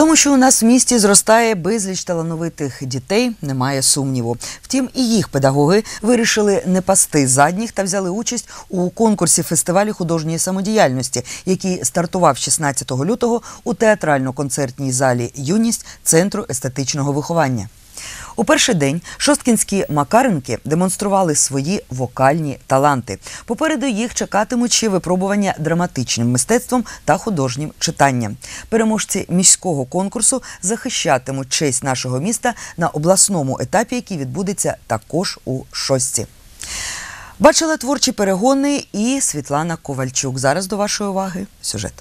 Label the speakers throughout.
Speaker 1: тому, що у нас в місті зростає безліч талановитих дітей, немає сумніву. Втім, і їх педагоги вирішили не пасти задніх та взяли участь у конкурсі фестивалю художньої самодіяльності, який стартував 16 лютого у театрально-концертній залі Юність Центру естетичного виховання. У перший день шосткінські макаренки демонстрували свої вокальні таланти. Попереду їх чекатимуть випробування драматичним мистецтвом та художнім читанням. Переможці міського конкурсу захищатимуть честь нашого міста на обласному етапі, який відбудеться також у шостці. Бачила творчі перегони і Світлана Ковальчук. Зараз до вашої уваги сюжет.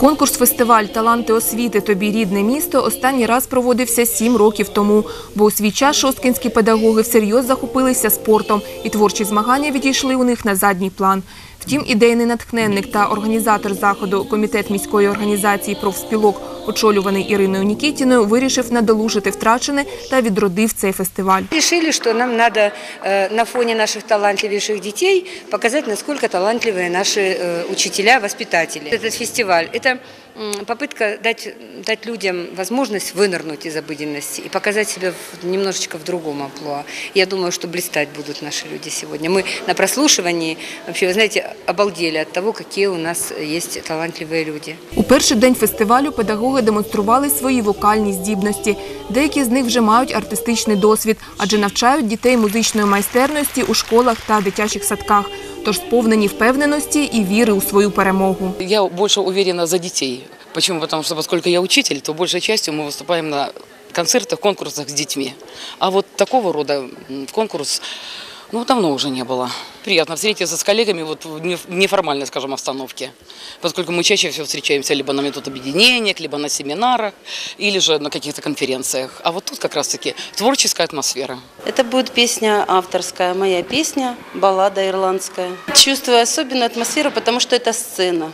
Speaker 2: Конкурс-фестиваль Таланти освіти Тобі рідне місто останній раз проводився сім років тому, бо у свій час шосткінські педагоги всерйоз захопилися спортом, і творчі змагання відійшли у них на задній план. Втім, ідейний натхненник та організатор заходу комітет міської організації профспілок, очолюваний Іриною Нікітіною, вирішив надолужити втрачене та відродив цей фестиваль.
Speaker 3: Решили, что нам надо э, на фоне наших талантливейших детей показать, насколько талантливые наши э, учителя, воспитатели. Этот фестиваль – это м, попытка дать, дать людям возможность вынырнуть из обыденности и показать себя в- немножечко в другом амплуа. Я думаю, что блистать будут наши люди сегодня. Мы на прослушивании вообще, вы знаете, обалдели от того, какие у нас есть талантливые люди.
Speaker 2: У перший день фестивалю педагоги демонстрували свої вокальні здібності. Деякі з них вже мають артистичний досвід, адже навчають дітей музичної майстерності у школах та дитячих садках. Тож сповнені впевненості і віри у свою перемогу.
Speaker 4: Я больше уверена за детей. Почему? Потому что поскольку я учитель, то большей частью мы выступаем на концертах, конкурсах с детьми. А вот такого рода конкурс ну, давно уже не было. Приятно встретиться с коллегами вот в неф- неформальной, скажем, обстановке. Поскольку мы чаще всего встречаемся либо на метод объединения, либо на семинарах, или же на каких-то конференциях. А вот тут как раз-таки творческая атмосфера.
Speaker 5: Это будет песня авторская, моя песня, баллада ирландская. Чувствую особенную атмосферу, потому что это сцена.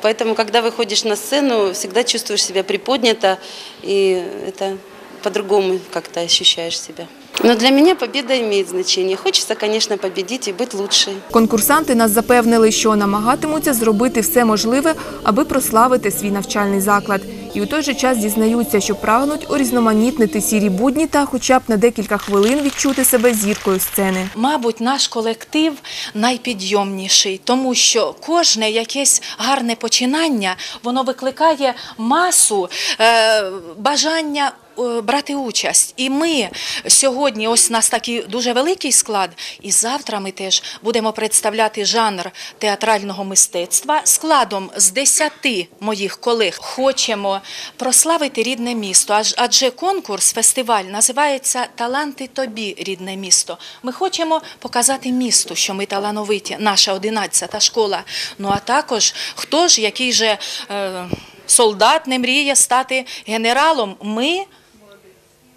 Speaker 5: Поэтому, когда выходишь на сцену, всегда чувствуешь себя приподнято, и это по-другому как-то ощущаешь себя. Но для меня победа имеет значение. Хочется, конечно, победить и быть лучшей.
Speaker 2: Конкурсанти нас запевнили, що намагатимуться зробити все можливе, аби прославити свій навчальний заклад. І у той же час дізнаються, що прагнуть урізноманітнити сірі будні та хоча б на декілька хвилин відчути себе зіркою сцени.
Speaker 6: Мабуть, наш колектив найпідйомніший, тому що кожне якесь гарне починання воно викликає масу е, бажання. Е, Брати участь, і ми сьогодні, ось у нас такий дуже великий склад, і завтра ми теж будемо представляти жанр театрального мистецтва складом з 10 моїх колег. Хочемо прославити рідне місто, адже конкурс, фестиваль називається Таланти тобі, рідне місто. Ми хочемо показати місту, що ми талановиті, наша 11-та школа. Ну а також хто ж, який же е, солдат не мріє стати генералом. Ми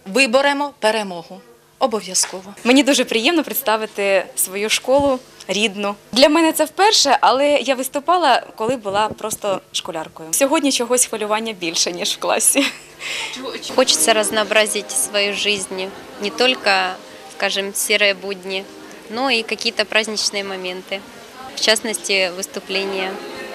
Speaker 6: виборемо перемогу. Обов'язково.
Speaker 7: Мені дуже приємно представити свою школу рідну. Для мене це вперше, але я виступала, коли була просто школяркою. Сьогодні чогось хвилювання більше, ніж в класі.
Speaker 8: Хочется разнообразить свою жизнь, не только, скажем, серые будни, но и какие-то праздничные моменты. В частности, выступления,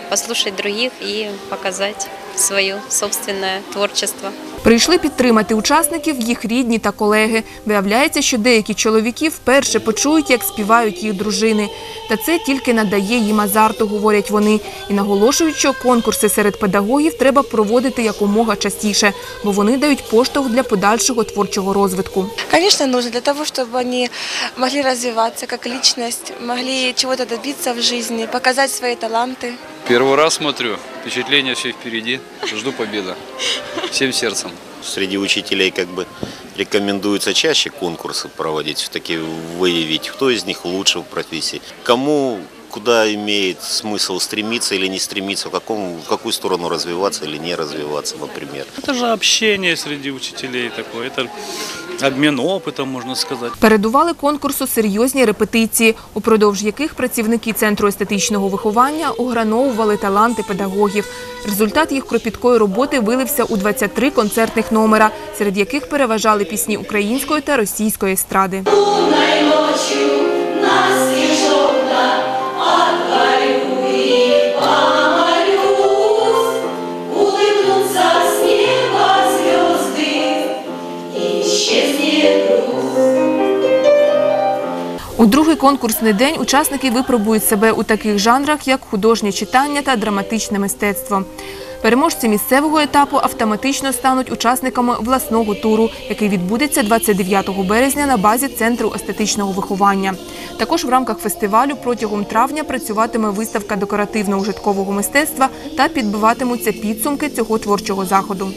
Speaker 8: послушать других и показать свое собственное творчество.
Speaker 2: Прийшли підтримати учасників їх рідні та колеги. Виявляється, що деякі чоловіки вперше почують, як співають їх дружини. Та це тільки надає їм азарту, говорять вони, і наголошують, що конкурси серед педагогів треба проводити якомога частіше, бо вони дають поштовх для подальшого творчого розвитку.
Speaker 9: Конечно, нужно для того, чтобы они могли развиваться как личность, могли чего-то добиться в жизни, показать свои таланты.
Speaker 10: Первый раз смотрю, впечатления все впереди, жду победы. Всем сердцем.
Speaker 11: Среди учителей как бы рекомендуется чаще конкурсы проводить, все-таки выявить, кто из них лучше в профессии, кому куда имеет смысл стремиться или не стремиться, в, каком, в какую сторону развиваться или не развиваться, например.
Speaker 10: Это же общение среди учителей такое, это обмен опытом, можно сказать.
Speaker 2: Передували конкурсу серйозні репетиції, упродовж яких працівники центру естетичного виховання ограновували таланти педагогів. Результат їх кропіткої роботи вилився у 23 концертних номера, серед яких переважали пісні української та російської естради.
Speaker 12: Улыбнусь
Speaker 2: у другий конкурсний день учасники випробують себе у таких жанрах, як художнє читання та драматичне мистецтво. Переможці місцевого етапу автоматично стануть учасниками власного туру, який відбудеться 29 березня на базі Центру естетичного виховання. Також в рамках фестивалю протягом травня працюватиме виставка декоративно-ужиткового мистецтва та підбиватимуться підсумки цього творчого заходу.